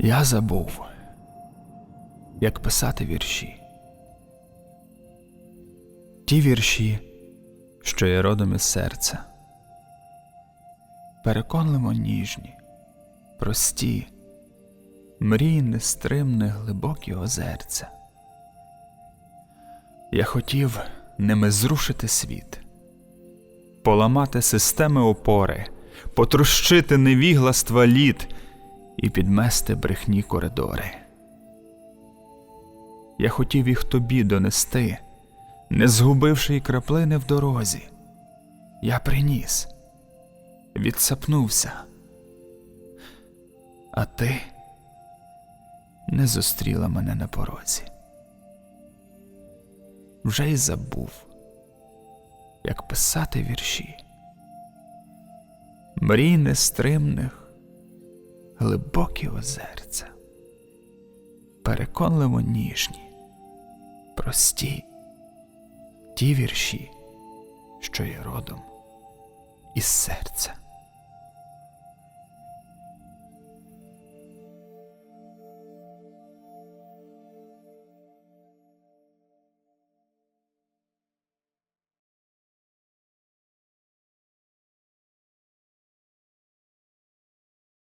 Я забув, як писати вірші. Ті вірші, що є родом із серця, переконливо ніжні, прості, мрії нестримне глибокі озерця. Я хотів ними зрушити світ, поламати системи опори, потрощити невігластва літ і підмести брехні коридори. Я хотів їх тобі донести, не згубивши й краплини в дорозі. Я приніс, відсапнувся, а ти не зустріла мене на порозі. Вже й забув, як писати вірші. Мрій нестримних, глибокі озерця, переконливо ніжні, прості, ті вірші, що є родом із серця.